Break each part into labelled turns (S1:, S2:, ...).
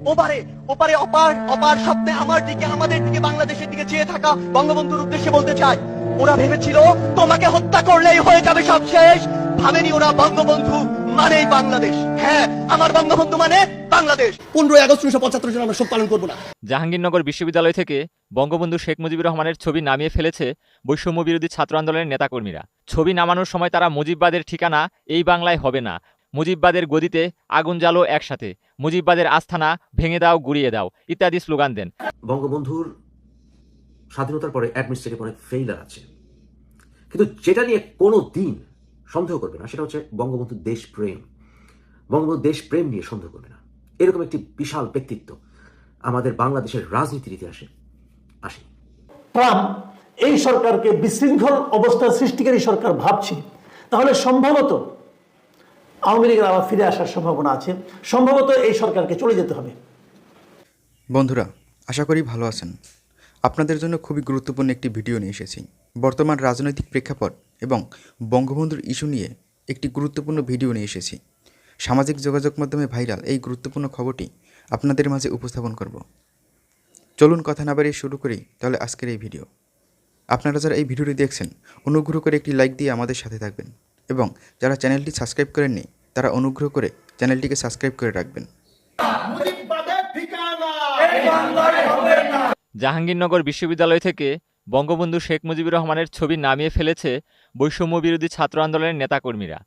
S1: ওপারে ওপারে অপার অপার স্বপ্নে আমার দিকে আমাদের দিকে বাংলাদেশের দিকে চেয়ে থাকা বঙ্গবন্ধুর উদ্দেশ্যে বলতে চাই। ওরা ভেবেছিল তোমাকে হত্যা করলেই হয়ে যাবে সব শেষ। ভাবেনি ওরা বঙ্গবন্ধু মানেই বাংলাদেশ। হ্যাঁ আমার বঙ্গবন্ধু মানে বাংলাদেশ। পনেরোই আগস্ট উনিশশো পঁচাত্তর জন আমরা সব পালন করব না।
S2: জাহাঙ্গীরনগর বিশ্ববিদ্যালয় থেকে বঙ্গবন্ধু শেখ মুজিবুর রহমানের ছবি নামিয়ে ফেলেছে বৈষম্য বিরোধী ছাত্র আন্দোলনের নেতাকর্মীরা। ছবি নামানোর সময় তারা মুজিববাদের ঠিকানা এই বাংলায় হবে না। মুজিববাদের গদিতে আগুন জ্বালো একসাথে। মুজিববাদের আস্থানা ভেঙে দাও গুড়িয়ে দাও ইত্যাদি স্লোগান দেন।
S3: বঙ্গবন্ধুর স্বাধীনতার পরে অ্যাডমিনিস্ট্রেটিভ অনেক ফেইলার আছে। কিন্তু যেটা নিয়ে কোনো দিন সন্দেহ করবে না সেটা হচ্ছে বঙ্গবন্ধু দেশপ্রেম। বঙ্গবন্ধু দেশপ্রেম নিয়ে সন্দেহ করবে না। এরকম একটি বিশাল ব্যক্তিত্ব আমাদের বাংলাদেশের রাজনীতির ইতিহাসে আসে।
S4: ট্রাম্প এই সরকারকে বিশৃঙ্খল অবস্থা সৃষ্টিকারী সরকার ভাবছে। তাহলে সম্ভবত আওয়ামী লীগের আবার ফিরে আসার সম্ভাবনা আছে। সম্ভবত এই সরকারকে চলে যেতে হবে।
S5: বন্ধুরা, আশা করি ভালো আছেন। আপনাদের জন্য খুবই গুরুত্বপূর্ণ একটি ভিডিও নিয়ে এসেছি। বর্তমান রাজনৈতিক প্রেক্ষাপট এবং বঙ্গবন্ধুর ইস্যু নিয়ে একটি গুরুত্বপূর্ণ ভিডিও নিয়ে এসেছি। সামাজিক যোগাযোগ মাধ্যমে ভাইরাল এই গুরুত্বপূর্ণ খবরটি আপনাদের মাঝে উপস্থাপন করব। চলুন কথা না বাড়িয়ে শুরু করি, তাহলে আজকের এই ভিডিও। আপনারা যারা এই ভিডিওটি দেখছেন, অনুগ্রহ করে একটি লাইক দিয়ে আমাদের সাথে থাকবেন এবং যারা চ্যানেলটি সাবস্ক্রাইব করেননি তারা অনুগ্রহ করে চ্যানেলটিকে সাবস্ক্রাইব করে রাখবেন।
S2: জাহাঙ্গীরনগর বিশ্ববিদ্যালয় থেকে বঙ্গবন্ধু শেখ মুজিবুর রহমানের ছবি নামিয়ে ফেলেছে বৈষম্য বিরোধী ছাত্র আন্দোলনের নেতাকর্মীরা।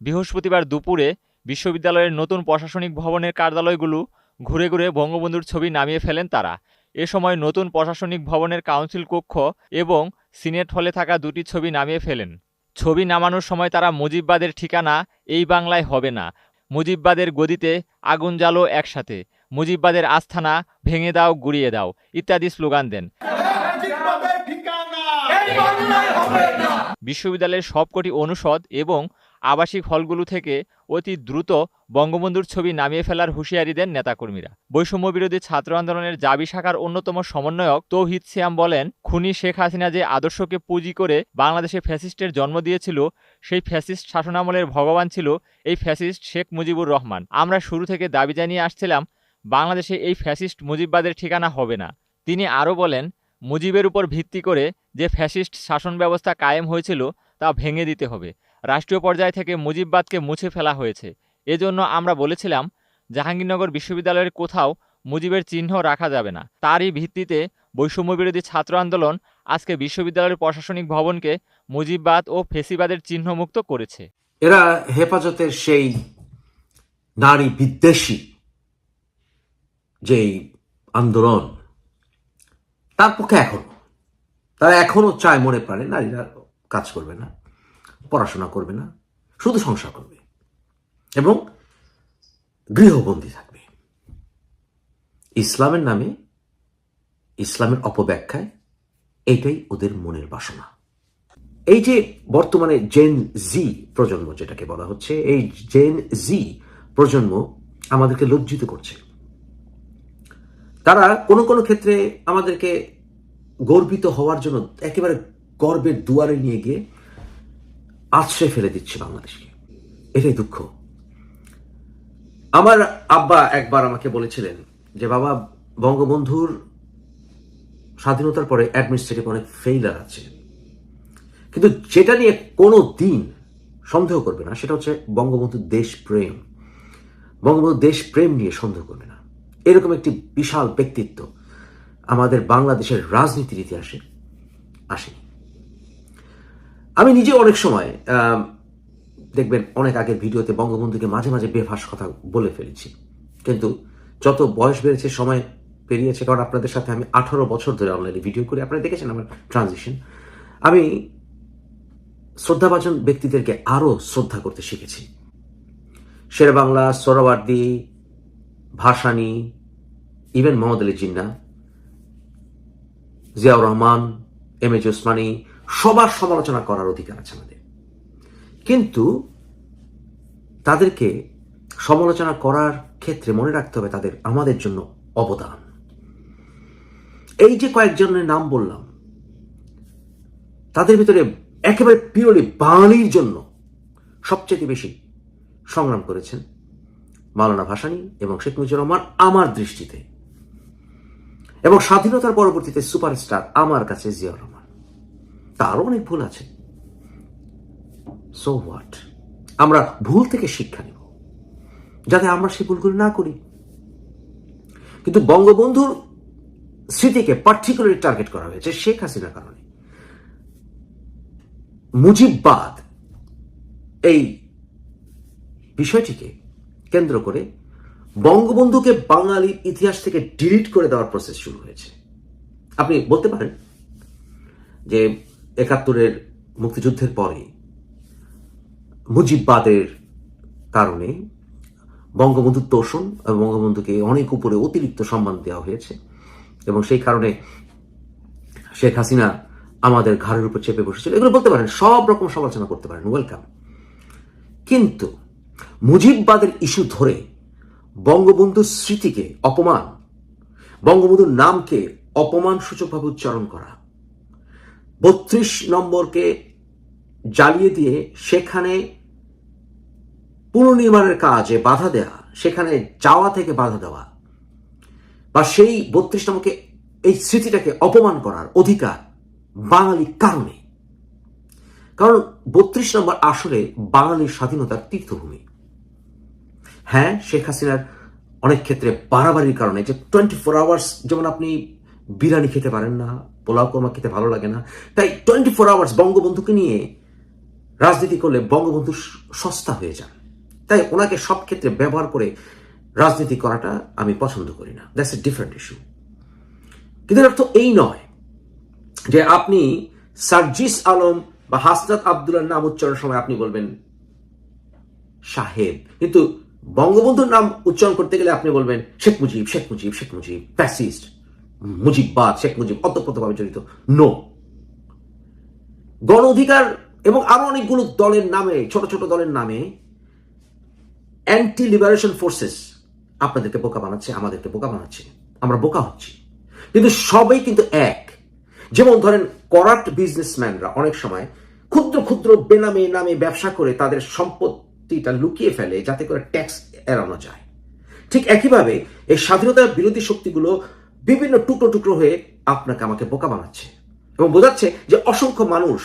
S2: বৃহস্পতিবার দুপুরে বিশ্ববিদ্যালয়ের নতুন প্রশাসনিক ভবনের কার্যালয়গুলো ঘুরে ঘুরে বঙ্গবন্ধুর ছবি নামিয়ে ফেলেন তারা। এ সময় নতুন প্রশাসনিক ভবনের কাউন্সিল কক্ষ এবং সিনেট হলে থাকা দুটি ছবি নামিয়ে ফেলেন। ছবি নামানোর সময় তারা মুজিববাদের ঠিকানা এই বাংলায় হবে না। মুজিববাদের গদিতে আগুন জ্বালো একসাথে। মুজিববাদের আস্থানা ভেঙে দাও গুড়িয়ে দাও ইত্যাদি স্লোগান দেন। বিশ্ববিদ্যালয়ের সবকটি অনুষদ এবং আবাসিক হলগুলো থেকে অতি দ্রুত বঙ্গবন্ধুর ছবি নামিয়ে ফেলার হুঁশিয়ারি দেন নেতাকর্মীরা। বৈষম্য বিরোধী ছাত্র আন্দোলনের জাবি শাখার অন্যতম সমন্বয়ক তৌহিদ সিয়াম বলেন, খুনি শেখ হাসিনা যে আদর্শকে পুঁজি করে বাংলাদেশে ফ্যাসিস্টের জন্ম দিয়েছিল, সেই ফ্যাসিস্ট শাসনামলের ভগবান ছিল এই ফ্যাসিস্ট শেখ মুজিবুর রহমান। আমরা শুরু থেকে দাবি জানিয়ে আসছিলাম, বাংলাদেশে এই ফ্যাসিস্ট মুজিববাদের ঠিকানা হবে না। তিনি আরও বলেন, মুজিবের উপর ভিত্তি করে যে ফ্যাসিস্ট শাসন ব্যবস্থা কায়েম হয়েছিল, তা ভেঙে দিতে হবে। রাষ্ট্রীয় পর্যায় থেকে মুজিববাদকে মুছে ফেলা হয়েছে। এজন্য আমরা বলেছিলাম, জাহাঙ্গীরনগর বিশ্ববিদ্যালয়ের কোথাও মুজিবের চিহ্ন রাখা যাবে না। তারই ভিত্তিতে বৈষম্যবিরোধী ছাত্র আন্দোলন আজকে বিশ্ববিদ্যালয়ের প্রশাসনিক ভবনকে মুজিববাদ ও ফেসিবাদের চিহ্নমুক্ত করেছে।
S3: এরা হেফাজতের সেই নারী বিদ্বেষী যেই আন্দোলন, তার পক্ষে এখনও, তারা এখনও চায় মনে প্রাণে নারীরা কাজ করবে না। পড়াশোনা করবে না, শুধু সংসার করবে এবং গৃহবন্দী থাকবে। ইসলামের নামে, ইসলামের অপব্যাখ্যায় এইটাই ওদের মনের বাসনা। এই যে বর্তমানে জেন জি প্রজন্ম যেটাকে বলা হচ্ছে, এই জেন জি প্রজন্ম আমাদেরকে লজ্জিত করছে। তারা কোনো কোনো ক্ষেত্রে আমাদেরকে গর্বিত হওয়ার জন্য একেবারে গর্বের দুয়ারে নিয়ে গিয়ে আশ্রয় ফেলে দিচ্ছে বাংলাদেশকে। এটাই দুঃখ। আমার আব্বা একবার আমাকে বলেছিলেন যে, বাবা, বঙ্গবন্ধুর স্বাধীনতার পরে অ্যাডমিনিস্ট্রেটিভ অনেক ফেইলার আছে। কিন্তু যেটা নিয়ে কোনো দিন সন্দেহ করবে না, সেটা হচ্ছে বঙ্গবন্ধু দেশপ্রেম বঙ্গবন্ধু দেশপ্রেম নিয়ে সন্দেহ করবে না। এরকম একটি বিশাল ব্যক্তিত্ব আমাদের বাংলাদেশের রাজনীতির ইতিহাসে আসেনি। আমি নিজে অনেক সময় দেখবেন অনেক আগের ভিডিওতে বঙ্গবন্ধুকে মাঝে মাঝে বেফাস কথা বলে ফেলেছি। কিন্তু যত বয়স বেড়েছে, সময় পেরিয়েছে, কারণ আপনাদের সাথে আমি আঠারো বছর ধরে অনলাইনে ভিডিও করি। আপনারা দেখেছেন আমার ট্রানজিশন আমি শ্রদ্ধাভাজন ব্যক্তিদেরকে আরও শ্রদ্ধা করতে শিখেছি। Sher-e Bangla Suhrawardy, Bhasani even Mohammad Ali Jinnah, Ziaur Rahman, M A G Osmani সবার সমালোচনা করার অধিকার আছে আমাদের। কিন্তু তাদেরকে সমালোচনা করার ক্ষেত্রে মনে রাখতে হবে তাদের, আমাদের জন্য অবদান। এই যে কয়েকজনের নাম বললাম, তাদের ভিতরে একেবারে পিওরলি বাঙালির জন্য সবচেয়ে বেশি সংগ্রাম করেছেন মালানা ভাসানী এবং শেখ মুজিবুর রহমান আমার দৃষ্টিতে। এবং স্বাধীনতার পরবর্তীতে সুপারস্টার আমার কাছে রহমান। তারও অনেক ভুল আছে। সো হোয়াট আমরা ভুল থেকে শিক্ষা নেব, যাতে আমরা সেই ভুলগুলো না করি। কিন্তু বঙ্গবন্ধুর স্মৃতিকে পার্টিকুলারলি টার্গেট করা হয়েছে শেখ হাসিনার কারণে। মুজিববাদ এই বিষয়টিকে কেন্দ্র করে বঙ্গবন্ধুকে বাঙালির ইতিহাস থেকে ডিলিট করে দেওয়ার প্রসেস শুরু হয়েছে। আপনি বলতে পারেন যে একাত্তরের মুক্তিযুদ্ধের পরে মুজিববাদের কারণে বঙ্গবন্ধুর তোষণ এবং বঙ্গবন্ধুকে অনেক উপরে অতিরিক্ত সম্মান দেওয়া হয়েছে এবং সেই কারণে শেখ হাসিনা আমাদের ঘাড়ের উপর চেপে বসেছিল। এগুলো বলতে পারেন, সব রকম সমালোচনা করতে পারেন ওয়েলকাম কিন্তু মুজিববাদের ইস্যু ধরে বঙ্গবন্ধুর স্মৃতিকে অপমান, বঙ্গবন্ধুর নামকে অপমান সূচকভাবে উচ্চারণ করা বত্রিশ নম্বরকে জ্বালিয়ে দিয়ে সেখানে পুনর্নির্মাণের কাজে বাধা দেওয়া সেখানে যাওয়া থেকে বাধা দেওয়া, বা সেই বত্রিশ নম্বরকে, এই স্মৃতিটাকে অপমান করার অধিকার বাঙালির কারণে। কারণ বত্রিশ নম্বর আসলে বাঙালির স্বাধীনতার তীর্থভূমি। হ্যাঁ শেখ হাসিনার অনেক ক্ষেত্রে বাড়াবাড়ির কারণে, যে টোয়েন্টি ফোর আওয়ার্স যেমন আপনি বিরিয়ানি খেতে পারেন না, পোলাও কোরমা খেতে ভালো লাগে না। তাই টোয়েন্টি ফোর আওয়ার্স বঙ্গবন্ধুকে নিয়ে রাজনীতি করলে বঙ্গবন্ধু সস্তা হয়ে যান। তাই ওনাকে সব ক্ষেত্রে ব্যবহার করে রাজনীতি করাটা আমি পছন্দ করি না। দ্যাটস এ ডিফারেন্ট ইস্যু কিন্তু অর্থ এই নয় যে আপনি সার্জিস আলম বা হাসনাত আবদুল্লার নাম উচ্চারণের সময় আপনি বলবেন সাহেব। কিন্তু বঙ্গবন্ধুর নাম উচ্চারণ করতে গেলে আপনি বলবেন শেখ মুজিব শেখ মুজিব শেখ মুজিব ফ্যাসিস্ট মুজিববাদ শেখ মুজিব অতপ্রতভাবে জড়িত। নো গণ অধিকার এবং আরও অনেকগুলো দলের নামে, ছোট ছোট দলের নামে অ্যান্টি লিবারেশন ফোর্সেস আপনাদেরকে বোকা বানাচ্ছে, আমাদেরকে বোকা বানাচ্ছে। আমরা বোকা হচ্ছি। কিন্তু সবাই কিন্তু এক। যেমন ধরেন করাপ্ট বিজনেসম্যানরা অনেক সময় ক্ষুদ্র ক্ষুদ্র বেনামে নামে ব্যবসা করে তাদের সম্পত্তিটা লুকিয়ে ফেলে, যাতে করে ট্যাক্স এড়ানো যায়। ঠিক একইভাবে এই স্বাধীনতার বিরোধী শক্তিগুলো বিভিন্ন টুকরো টুকরো হয়ে আপনাকে আমাকে বোকা বানাচ্ছে এবং বোঝাচ্ছে যে অসংখ্য মানুষ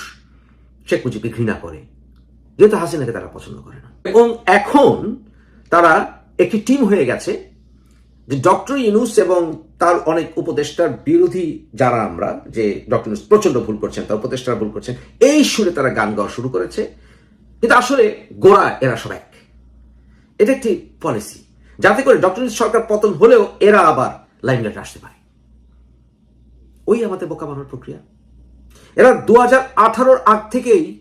S3: শেখ মুজিবকে ঘৃণা করে যেহেতু হাসিনাকে তারা পছন্দ করে না। এবং এখন তারা একটি টিম হয়ে গেছে যে ডক্টর ইউনুস এবং তার অনেক উপদেষ্টার বিরোধী যারা আমরা, যে ডক্টর ইউনুস প্রচণ্ড ভুল করছেন, তার উপদেষ্টারা ভুল করছেন, এই সুরে তারা গান গাওয়া শুরু করেছে। কিন্তু আসলে গোড়া এরা সব এক। এটা একটি পলিসি যাতে করে ডক্টর ইউনুস সরকার পতন হলেও এরা আবার লাইমলাইটে আসতে পারে। ওই আমাদের বোকা বানানোর প্রক্রিয়া। এরা দু হাজার আগ থেকেই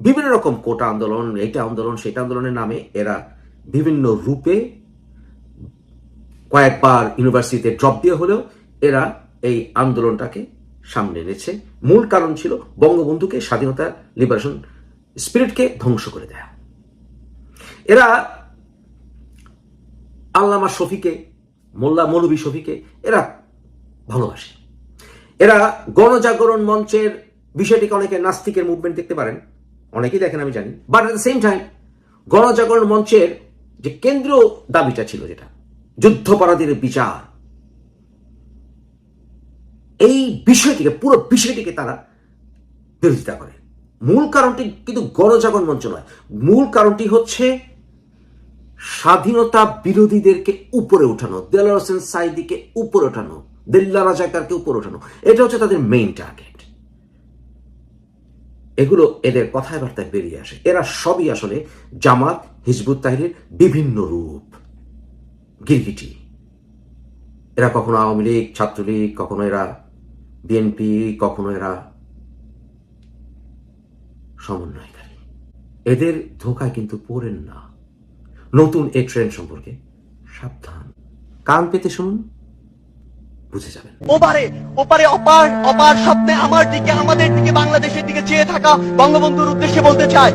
S3: বিভিন্ন রকম কোটা আন্দোলন, এইটা আন্দোলন, সেটা আন্দোলনের নামে এরা বিভিন্ন রূপে কয়েকবার ইউনিভার্সিটিতে ড্রপ দিয়ে হলেও এরা এই আন্দোলনটাকে সামনে এনেছে। মূল কারণ ছিল বঙ্গবন্ধুকে স্বাধীনতা লিবারেশন স্পিরিটকে ধ্বংস করে দেয়া। এরা আল্লামা শফিকে মোল্লা মৌলবী শফিকে এরা ভালোবাসে। এরা গণজাগরণ মঞ্চের বিষয়টিকে অনেকে নাস্তিকের মুভমেন্ট দেখতে পারেন। অনেকেই দেখেন, আমি জানি। But at the same time গণজাগরণ মঞ্চের যে কেন্দ্রীয় দাবিটা ছিল যেটা, যুদ্ধপরাধীর বিচার, এই বিষয়টিকে, পুরো বিষয়টিকে তারা বিরোধিতা করে। মূল কারণটি কিন্তু গণজাগরণ মঞ্চ নয়। মূল কারণটি হচ্ছে স্বাধীনতা বিরোধীদেরকে উপরে উঠানো দেলার হোসেন সাইদিকে উপরে ওঠানো, দিল্লা রাজাকারকে উপরে ওঠানো, এটা হচ্ছে তাদের মেইন টার্গেট এগুলো এদের কথায় বার্তায় বেরিয়ে আসে। এরা সবই আসলে জামাত, হিজবুত তাহিরের বিভিন্ন রূপ। গিরগিটি। এরা কখনো আওয়ামী লীগ, ছাত্রলীগ, কখনো এরা বিএনপি কখনো এরা সমন্বয়কারী। এদের ধোকায় কিন্তু পড়েন না। নতুন এই ট্রেন্ড সম্পর্কে সাবধান। কান পেতে শুনুন, বুঝে যাবেন।
S1: ওপারে ওপারে অপার অপার স্বপ্নে আমার দিকে, আমাদের দিকে, বাংলাদেশের দিকে চেয়ে থাকা বঙ্গবন্ধুর উদ্দেশ্যে বলতে চাই,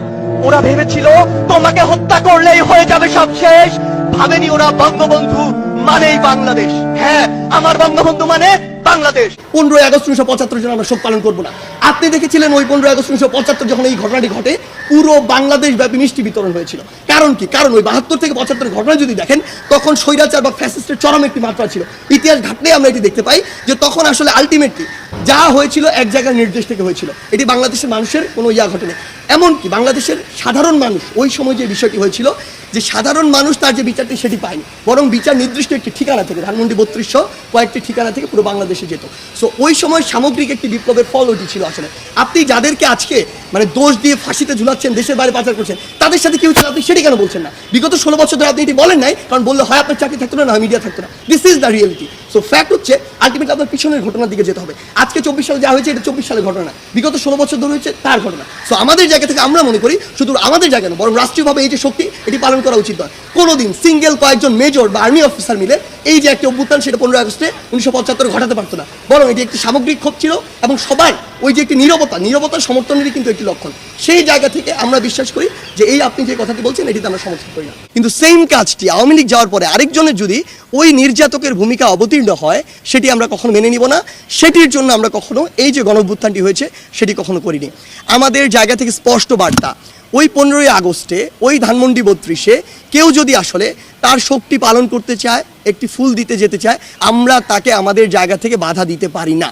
S1: ওরা ভেবেছিল তোমাকে হত্যা করলেই হয়ে যাবে সব শেষ। ভাবেনি ওরা বঙ্গবন্ধু। মানেই বাংলাদেশ। হ্যাঁ আমার বঙ্গবন্ধু মানে বাংলাদেশ। পনেরোই আগস্ট উনিশশো পঁচাত্তর জন আমরা শোক পালন করব না। আপনি দেখেছিলেন ওই পনেরোই আগস্ট উনিশশো পঁচাত্তর যখন এই ঘটনাটি ঘটে, পুরো বাংলাদেশ ব্যাপী মিষ্টি বিতরণ হয়েছিল। কারণ কি? কারণ ওই বাহাত্তর থেকে পঁচাত্তর ঘটনা যদি দেখেন, তখন স্বৈরাচার বা ফ্যাসিস্টের চরম একটি মাত্রা ছিল। ইতিহাস ঘাটলেই আমরা এটি দেখতে পাই যে তখন আসলে আলটিমেটলি যা হয়েছিল এক জায়গার নির্দেশ থেকে হয়েছিল। এটি বাংলাদেশের মানুষের কোনো ইয়া ঘটেনি। এমনকি বাংলাদেশের সাধারণ মানুষ ওই সময় যে বিষয়টি হয়েছিল যে সাধারণ মানুষ তার যে বিচারটি সেটি পায়নি। বরং বিচার নির্দিষ্ট একটি ঠিকানা থেকে, ধানমন্ডি বত্রিশশো কয়েকটি ঠিকানা থেকে পুরো বাংলাদেশে যেত। সো ওই সময় সামগ্রিক একটি বিপ্লবের ফল ওটি ছিল আসলে। আপনি যাদেরকে আজকে মানে দোষ দিয়ে ফাঁসিতে ঝুলাচ্ছেন, দেশের বাইরে পাচার করছেন, তাদের সাথে কি হচ্ছিল আপনি সেটি কেন বলছেন না? বিগত ষোলো বছর ধরে আপনি এটি বলেন নাই, কারণ বললে হয় আপনার চাকরি থাকতো না না মিডিয়া থাকতো না। This is the reality so fact হচ্ছে আলটিমেটলি আপনার পিছনের ঘটনার দিকে যেতে হবে। আজকে চব্বিশ সালে যা হয়েছে, এটা চব্বিশ সালের ঘটনা বিগত ষোলো বছর ধরে হয়েছে তার ঘটনা। সো আমাদের জায়গা থেকে আমরা মনে করি, শুধু আমাদের জায়গা না, বরং রাষ্ট্রীয়ভাবে এই যে শক্তি, এটি পালন করা উচিত নয়। কোনোদিন সিঙ্গেল কয়েকজন মেজর বা আর্মি অফিসার মিলে এই যে একটি অভ্যুত্থান সেটা পনেরোই আগস্টে উনিশশো পঁচাত্তর ঘটাতে পারতো না। বরং এটি একটি সামগ্রিক ক্ষোভ ছিল এবং সবাই ওই যে একটি নিরবতা, নিরবতার সমর্থনেরই কিন্তু একটি লক্ষণ। সেই জায়গা থেকে আমরা বিশ্বাস করি যে এই আপনি যে কথাটি বলছেন, এটিতে আমরা সমর্থন করি না। কিন্তু সেম কাজটি আওয়ামী লীগ যাওয়ার পরে আরেকজনের যদি ওই নির্যাতকের ভূমিকা অবতীর্ণ হয়, সেটি আমরা কখনো মেনে নিব না। সেটির জন্য আমরা কখনো এই যে গণভ্যুত্থানটি হয়েছে, সেটি কখনো করিনি। আমাদের জায়গা থেকে স্পষ্ট বার্তা ওই পনেরোই আগস্টে, ওই ধানমন্ডি বত্রিশে কেউ যদি আসলে তার শক্তি পালন করতে চায়, একটি ফুল দিতে যেতে চায়, আমরা তাকে আমাদের জায়গা থেকে বাধা দিতে পারি না।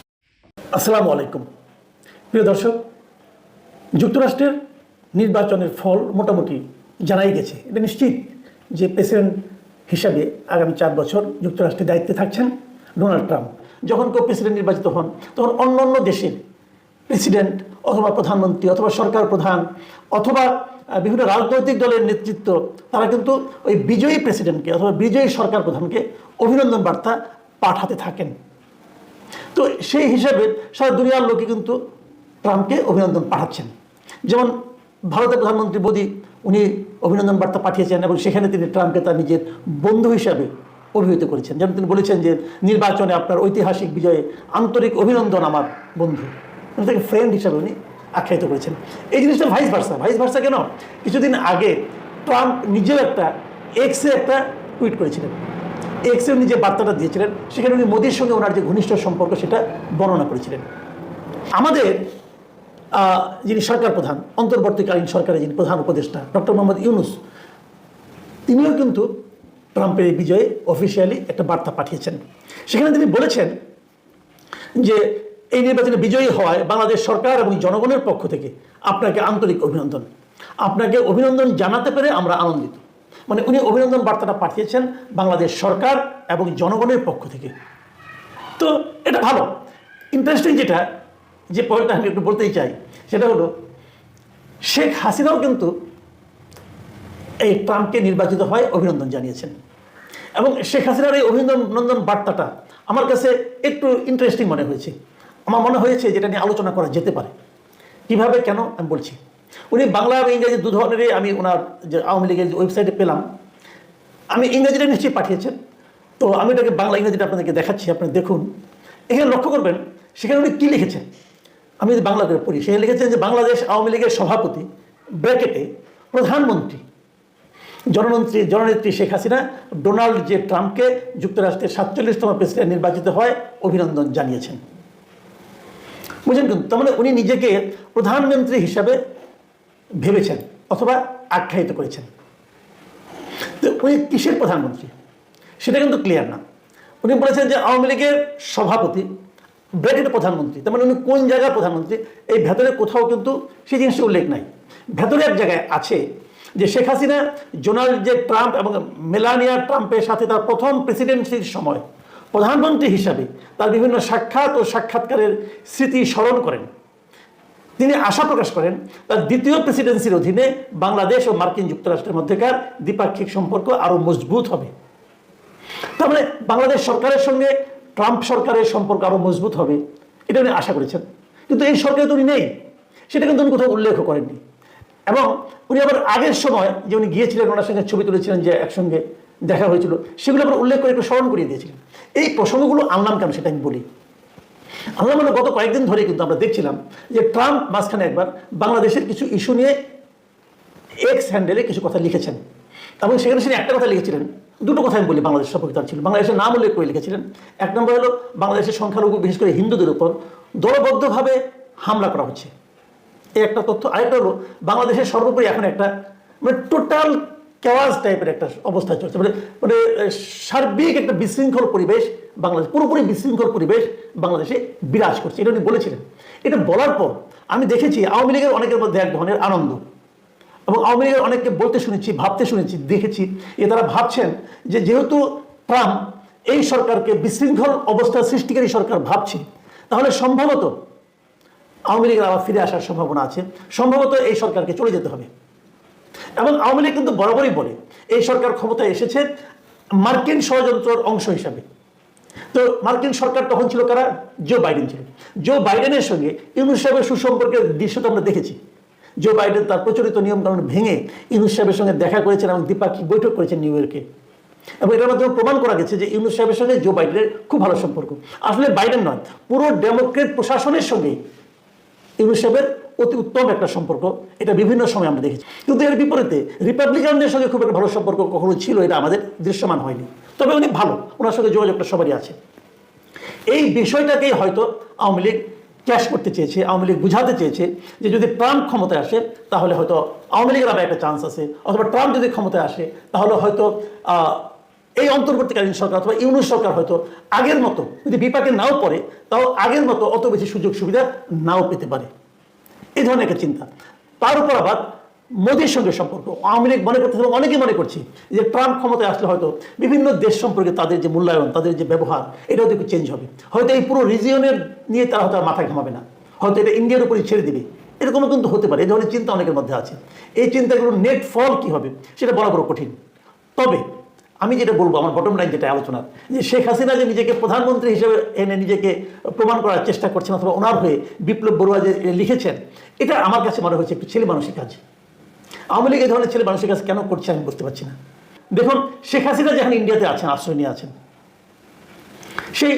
S4: আসসালামু আলাইকুম। প্রিয় দর্শক, যুক্তরাষ্ট্রের নির্বাচনের ফল মোটামুটি জানাই গেছে। এটা নিশ্চিত যে প্রেসিডেন্ট হিসাবে আগামী চার বছর যুক্তরাষ্ট্রের দায়িত্বে থাকছেন ডোনাল্ড ট্রাম্প। যখন কেউ প্রেসিডেন্ট নির্বাচিত হন, তখন অন্য অন্য দেশের প্রেসিডেন্ট অথবা প্রধানমন্ত্রী অথবা সরকার প্রধান অথবা বিভিন্ন রাজনৈতিক দলের নেতৃত্ব, তারা কিন্তু ওই বিজয়ী প্রেসিডেন্টকে অথবা বিজয়ী সরকার প্রধানকে অভিনন্দন বার্তা পাঠাতে থাকেন। তো সেই হিসাবে সারা দুনিয়ার লোকে কিন্তু ট্রাম্পকে অভিনন্দন পাঠাচ্ছেন। যেমন ভারতের প্রধানমন্ত্রী মোদী, উনি অভিনন্দন বার্তা পাঠিয়েছেন এবং সেখানে তিনি ট্রাম্পকে তার নিজের বন্ধু হিসাবে অভিহিত করেছেন। যেমন তিনি বলেছেন যে, নির্বাচনে আপনার ঐতিহাসিক বিজয়ে আন্তরিক অভিনন্দন আমার বন্ধু। উনি তাকে ফ্রেন্ড হিসাবে উনি আখ্যায়িত করেছেন। এই জিনিসটা ভাইস ভার্সা ভাইস ভার্সা কেন? কিছুদিন আগে ট্রাম্প নিজেও একটা এক্সে একটা টুইট করেছিলেন। এক্সে উনি যে বার্তাটা দিয়েছিলেন, সেখানে উনি মোদীর সঙ্গে ওনার যে ঘনিষ্ঠ সম্পর্ক, সেটা বর্ণনা করেছিলেন। আমাদের যিনি সরকার প্রধান, অন্তর্বর্তীকালীন সরকারের যিনি প্রধান উপদেষ্টা, ডক্টর মোহাম্মদ ইউনুস, তিনিও কিন্তু ট্রাম্পের এই বিজয়ে অফিসিয়ালি একটা বার্তা পাঠিয়েছেন। সেখানে তিনি বলেছেন যে এই নির্বাচনে বিজয়ী হওয়ায় বাংলাদেশ সরকার এবং জনগণের পক্ষ থেকে আপনাকে আন্তরিক অভিনন্দন। আপনাকে অভিনন্দন জানাতে পেরে আমরা আনন্দিত। মানে উনি অভিনন্দন বার্তাটা পাঠিয়েছেন বাংলাদেশ সরকার এবং জনগণের পক্ষ থেকে। তো এটা ভালো। ইন্টারেস্টিং যেটা, যে পয়েন্টটা আমি একটু বলতেই চাই, সেটা হলো, শেখ হাসিনাও কিন্তু এই ট্রাম্পকে নির্বাচিত হয় অভিনন্দন জানিয়েছেন। এবং শেখ হাসিনার এই অভিনন্দন বার্তাটা আমার কাছে একটু ইন্টারেস্টিং মনে হয়েছে। আমার মনে হয়েছে যেটা নিয়ে আলোচনা করা যেতে পারে। কীভাবে, কেন, আমি বলছি। উনি বাংলা এবং ইংরেজি দু ধরনেরই আমি ওনার যে আওয়ামী লীগের ওয়েবসাইটে পেলাম। আমি ইংরেজিটা নিশ্চয়ই পাঠিয়েছেন। তো আমি এটাকে বাংলা, ইংরেজিটা আপনাদেরকে দেখাচ্ছি, আপনি দেখুন। এখানে লক্ষ্য করবেন, সেখানে উনি কী লিখেছেন? আমি যদি বাংলা করে পড়ি, সেখানে লিখেছেন যে বাংলাদেশ আওয়ামী লীগের সভাপতি, ব্র্যাকেটে, প্রধানমন্ত্রী, জননেত্রী জননেত্রী শেখ হাসিনা, ডোনাল্ড জে ট্রাম্পকে যুক্তরাষ্ট্রের সাতচল্লিশতম প্রেসিডেন্ট নির্বাচিত হয় অভিনন্দন জানিয়েছেন। বুঝলেন কিন্তু তার মানে উনি নিজেকে প্রধানমন্ত্রী হিসাবে ভেবেছেন অথবা আখ্যায়িত করেছেন। তো উনি কিসের প্রধানমন্ত্রী? সেটা কিন্তু ক্লিয়ার না। উনি বলেছেন যে আওয়ামী লীগের সভাপতি ব্র্যাকেট প্রধানমন্ত্রী, তার মানে উনি কোন জায়গার প্রধানমন্ত্রী, এই ভেতরে কোথাও কিন্তু সেই জিনিসটা উল্লেখ নাই। ভেতরে এক জায়গায় আছে যে শেখ হাসিনা ডোনাল্ড যে ট্রাম্প এবং মেলানিয়া ট্রাম্পের সাথে তার প্রথম প্রেসিডেন্সির সময় প্রধানমন্ত্রী হিসাবে তার বিভিন্ন সাক্ষাৎ ও সাক্ষাৎকারের স্মৃতি স্মরণ করেন। তিনি আশা প্রকাশ করেন, তার দ্বিতীয় প্রেসিডেন্সির অধীনে বাংলাদেশ ও মার্কিন যুক্তরাষ্ট্রের মধ্যেকার দ্বিপাক্ষিক সম্পর্ক আরও মজবুত হবে। তার মানে বাংলাদেশ সরকারের সঙ্গে ট্রাম্প সরকারের সম্পর্ক আরও মজবুত হবে, এটা উনি আশা করেছেন। কিন্তু এই সরকারে তো উনি নেই, সেটা কিন্তু উনি কোথাও উল্লেখ করেননি। এবং উনি আবার আগের সময় যে উনি গিয়েছিলেন, ওনার সঙ্গে ছবি তুলেছিলেন যে একসঙ্গে দেখা হয়েছিল, সেগুলো আবার উল্লেখ করে একটু স্মরণ করিয়ে দিয়েছিলেন। এই প্রসঙ্গগুলো আনলাম কেন সেটা আমি বলি। আমরা মানে গত কয়েকদিন ধরে কিন্তু আমরা দেখছিলাম যে ট্রাম্প মাঝখানে একবার বাংলাদেশের কিছু ইস্যু নিয়ে এক্স হ্যান্ডেলে কিছু কথা লিখেছেন। এবং সেখানে তিনি একটা কথা লিখেছিলেন। দুটো কথা আমি বলি বাংলাদেশ সম্পর্কে তার ছিল। বাংলাদেশের নাম উল্লেখ করে লিখেছিলেন। এক নম্বর হলো বাংলাদেশের সংখ্যালঘু, বিশেষ করে হিন্দুদের উপর দলবদ্ধভাবে হামলা করা হচ্ছে। এই একটা তথ্য। আরেকটা হলো বাংলাদেশের সর্বোপরি এখন একটা মানে টোটাল কেওয়াজ টাইপের একটা অবস্থা চলছে। মানে মানে সার্বিক একটা বিশৃঙ্খল পরিবেশ বাংলাদেশ, পুরোপুরি বিশৃঙ্খল পরিবেশ বাংলাদেশে বিরাজ করছে। এটা উনি বলেছিলেন। এটা বলার পর আমি দেখেছি আওয়ামী লীগের অনেকের মধ্যে এক ধরনের আনন্দ এবং আওয়ামী লীগের অনেককে বলতে শুনেছি, ভাবতে শুনেছি, দেখেছি যে তারা ভাবছেন যে যেহেতু ট্রাম্প এই সরকারকে বিশৃঙ্খল অবস্থা সৃষ্টিকারী সরকার ভাবছে, তাহলে সম্ভবত আওয়ামী লীগের আবার ফিরে আসার সম্ভাবনা আছে। সম্ভবত এই সরকারকে চলে যেতে হবে। এবং আওয়ামী লীগ কিন্তু বরাবরই বলে, এই সরকার ক্ষমতায় এসেছে মার্কিন ষড়যন্ত্রের অংশ হিসাবে। তো মার্কিন সরকার তখন ছিল কারা? জো বাইডেন ছিল জো বাইডেনের সঙ্গে ইউনুস সাহেবের সুসম্পর্কের দৃশ্য তো আমরা দেখেছি। জো বাইডেন তার প্রচলিত নিয়মকানুন ভেঙে ইউনুস সাহেবের সঙ্গে দেখা করেছেন এবং দ্বিপাক্ষিক বৈঠক করেছেন নিউ ইয়র্কে এবং এটার মাধ্যমে প্রমাণ করা গেছে যে ইউনুস সাহেবের সঙ্গে জো বাইডেনের খুব ভালো সম্পর্ক। আসলে বাইডেন নয়, পুরো ডেমোক্রেট প্রশাসনের সঙ্গে ইউনুস সাহেবের অতি উত্তম একটা সম্পর্ক, এটা বিভিন্ন সময় আমরা দেখেছি। কিন্তু এর বিপরীতে রিপাবলিকানদের সঙ্গে খুব একটা ভালো সম্পর্ক কখনো ছিল, এটা আমাদের দৃশ্যমান হয়নি। তবে উনি ভালো, ওনার সঙ্গে যোগাযোগটা সবারই আছে। এই বিষয়টাকেই হয়তো আওয়ামী লীগ ক্যাশ করতে চেয়েছে, আওয়ামী লীগ বুঝাতে চেয়েছে যে যদি ট্রাম্প ক্ষমতায় আসে, তাহলে হয়তো আওয়ামী লীগের আবার একটা চান্স আছে। অথবা ট্রাম্প যদি ক্ষমতায় আসে, তাহলে হয়তো এই অন্তর্বর্তীকালীন সরকার অথবা ইউনুস সরকার হয়তো আগের মতো যদি বিপাকে নাও পড়ে, তাও আগের মতো অত বেশি সুযোগ সুবিধা নাও পেতে পারে। এই ধরনের একটা চিন্তা। তার উপর আবার মোদীর সঙ্গে সম্পর্ক। আওয়ামী লীগ মনে করতেছে এবং অনেকেই মনে করছি যে ট্রাম্প ক্ষমতায় আসলে হয়তো বিভিন্ন দেশ সম্পর্কে তাদের যে মূল্যায়ন, তাদের যে ব্যবহার এটা হয়তো একটু চেঞ্জ হবে। হয়তো এই পুরো রিজিয়নের নিয়ে তারা হয়তো আর মাথা ঘামাবে না। হয়তো এটা ইন্ডিয়ার উপরই ছেড়ে দিবে। এরকমও কিন্তু হতে পারে এই ধরনের চিন্তা অনেকের মধ্যে আছে। এই চিন্তাগুলোর নেট ফল কি হবে, সেটা বলা বড় কঠিন। তবে আমি যেটা বলব, আমার বটম লাইন যেটা আলোচনা, যে শেখ হাসিনা যে নিজেকে প্রধানমন্ত্রী হিসেবে এনে নিজেকে প্রমাণ করার চেষ্টা করছেন অথবা ওনার হয়ে বিপ্লব বড়ুয়া যে লিখেছেন এটা আমার কাছে মনে হচ্ছে একটু ছেলে মানুষের কাজ। আওয়ামী লীগ এই ধরনের ছেলে মানুষের কাছে কেন করছে আমি বুঝতে পারছি না। দেখুন, শেখ হাসিনা যেখানে ইন্ডিয়াতে আছেন, আশ্রয় নিয়ে আছেন, সেই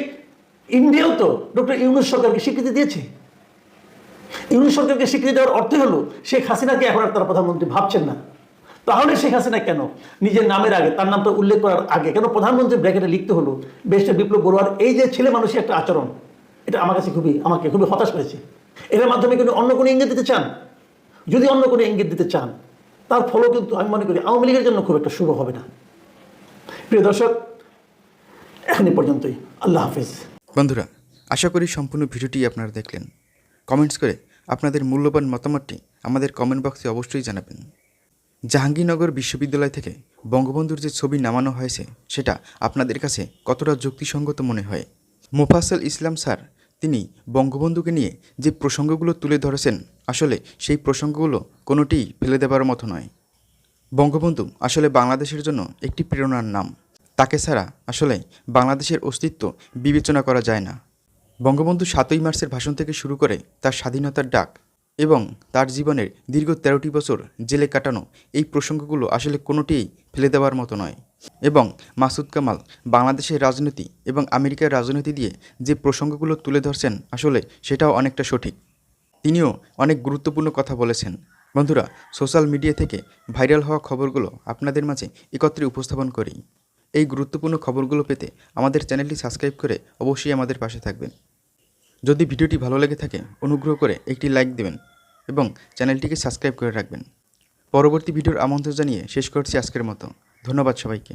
S4: ইন্ডিয়াও তো ডক্টর ইউনুস সরকারকে স্বীকৃতি দিয়েছে। ইউনুস সরকারকে স্বীকৃতি দেওয়ার অর্থ হলো, শেখ হাসিনাকে এখন আর তারা প্রধানমন্ত্রী ভাবছেন না। তাহলে শেখ হাসিনা কেন? নিজের নামের আগে, তার নামটা উল্লেখ করার আগে কেন প্রধানমন্ত্রী ব্র্যাকেটে লিখতে হলো বেশটা বিপ্লব বড়ুয়ার এই যে ছেলে মানুষের একটা আচরণ, এটা আমার কাছে খুবই, আমাকে খুবই হতাশ করেছে। এটার মাধ্যমে কিন্তু অন্য কোনো ইঙ্গিত দিতে চান। যদি অন্য কোনো ইঙ্গিত দিতে চান, তার ফলও কিন্তু আমি মনে করি আওয়ামী লীগের জন্য খুব একটা শুভ হবে না। প্রিয় দর্শক এখনই পর্যন্তই। আল্লাহ হাফিজ।
S5: বন্ধুরা, আশা করি সম্পূর্ণ ভিডিওটি আপনারা দেখলেন। কমেন্টস করে আপনাদের মূল্যবান মতামতটি আমাদের কমেন্ট বক্সে অবশ্যই জানাবেন। জাহাঙ্গীরনগর বিশ্ববিদ্যালয় থেকে বঙ্গবন্ধুর যে ছবি নামানো হয়েছে, সেটা আপনাদের কাছে কতটা যুক্তিসঙ্গত মনে হয়? মোফাসল ইসলাম স্যার তিনি বঙ্গবন্ধুকে নিয়ে যে প্রসঙ্গগুলো তুলে ধরেছেন, আসলে সেই প্রসঙ্গগুলো কোনোটিই ফেলে দেবার মতো নয়। বঙ্গবন্ধু আসলে বাংলাদেশের জন্য একটি প্রেরণার নাম। তাকে ছাড়া আসলে বাংলাদেশের অস্তিত্ব বিবেচনা করা যায় না। বঙ্গবন্ধু সাতই মার্চের ভাষণ থেকে শুরু করে তার স্বাধীনতার ডাক এবং তার জীবনের দীর্ঘ তেরোটি বছর জেলে কাটানো এই প্রসঙ্গগুলো আসলে কোনোটিই ফেলে দেওয়ার মতো নয়। এবং মাসুদ কামাল বাংলাদেশের রাজনীতি এবং আমেরিকার রাজনীতি দিয়ে যে প্রসঙ্গগুলো তুলে ধরছেন আসলে সেটাও অনেকটা সঠিক। তিনিও অনেক গুরুত্বপূর্ণ কথা বলেছেন। বন্ধুরা, সোশ্যাল মিডিয়া থেকে ভাইরাল হওয়া খবরগুলো আপনাদের মাঝে একত্রে উপস্থাপন করি। এই গুরুত্বপূর্ণ খবরগুলো পেতে আমাদের চ্যানেলটি সাবস্ক্রাইব করে অবশ্যই আমাদের পাশে থাকবেন। যদি ভিডিওটি ভালো লেগে থাকে, অনুগ্রহ করে একটি লাইক দেবেন এবং চ্যানেলটিকে সাবস্ক্রাইব করে রাখবেন। পরবর্তী ভিডিওর আমন্ত্রণ জানিয়ে শেষ করছি আজকের মতো। ধন্যবাদ সবাইকে।